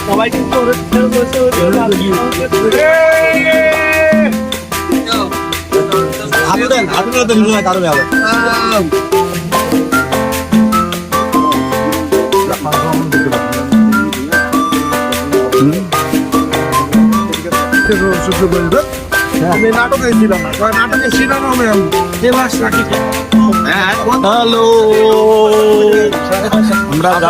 সবাই কিন্তু হাঁটু দেন হাঁটু দেন মনে হয় হবে হ্যালো। আমরা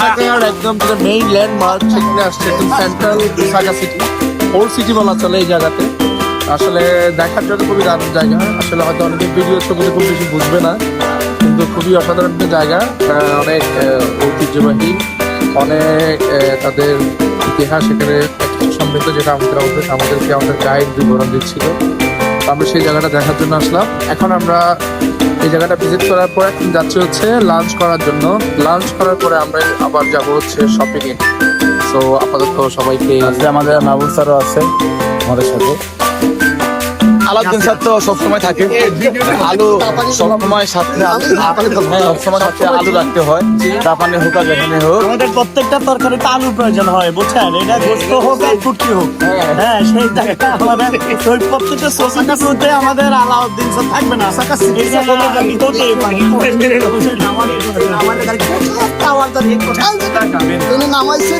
ঢাকার একদম মেইন ল্যান্ডমার্ক সেখানে আসছে central Dhaka city old city বলা চলে এই জায়গাতে। আসলে দেখার জন্য খুবই দারুণ জায়গা। আসলে হয়তো অনেকে ভিডিও ছবিতে খুব বেশি বুঝবে না কিন্তু খুবই অসাধারণ একটা জায়গা। অনেক ঐতিহ্যবাহী অনেক তাদের ইতিহাস এখানে সমৃদ্ধ যেটা আমাদের আমাদের আমাদেরকে আমাদের গাইড বিবরণ দিচ্ছিল। আমরা সেই জায়গাটা দেখার জন্য আসলাম। এখন আমরা এই জায়গাটা ভিজিট করার পর এখন যাচ্ছি হচ্ছে লাঞ্চ করার জন্য। লাঞ্চ করার পরে আমরা আবার যাব হচ্ছে শপিং এ। সো আপাতত সবাইকে আমাদের নাবুল স্যারও আছে আমাদের সাথে। আলাউদ্দিন স্যার তো সবসময় থাকে। আলু সবসময় সাথে আলু সবসময় সাথে আলু রাখতে হয়। চা পানি হোক আর যেখানে হোক। আমাদের প্রত্যেকটা তরকারিতে আলুর প্রয়োজন হয় বুঝছেন? এটা গোস্ত হোক আর কুটকি হোক। হ্যাঁ সেই জায়গাটা আমাদের ওই প্রত্যেকটা সোসাকা শুতে আমাদের আলাউদ্দিন স্যার থাকবে না। হতেই পারে। আমাদের দাঁড়িয়ে কোথায় তিনি নামাইছে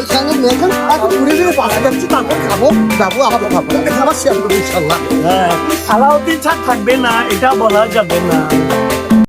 এখানে মেঘেন এখন ঘুরে ঘুরে পাশে যাচ্ছি তারপর খাব যাব আবার খাব। খাবার শেয়ার করব ইনশাল্লাহ। হ্যাঁ। আলাউদ্দিন স্যার থাকবে না এটা বলা যাবে না।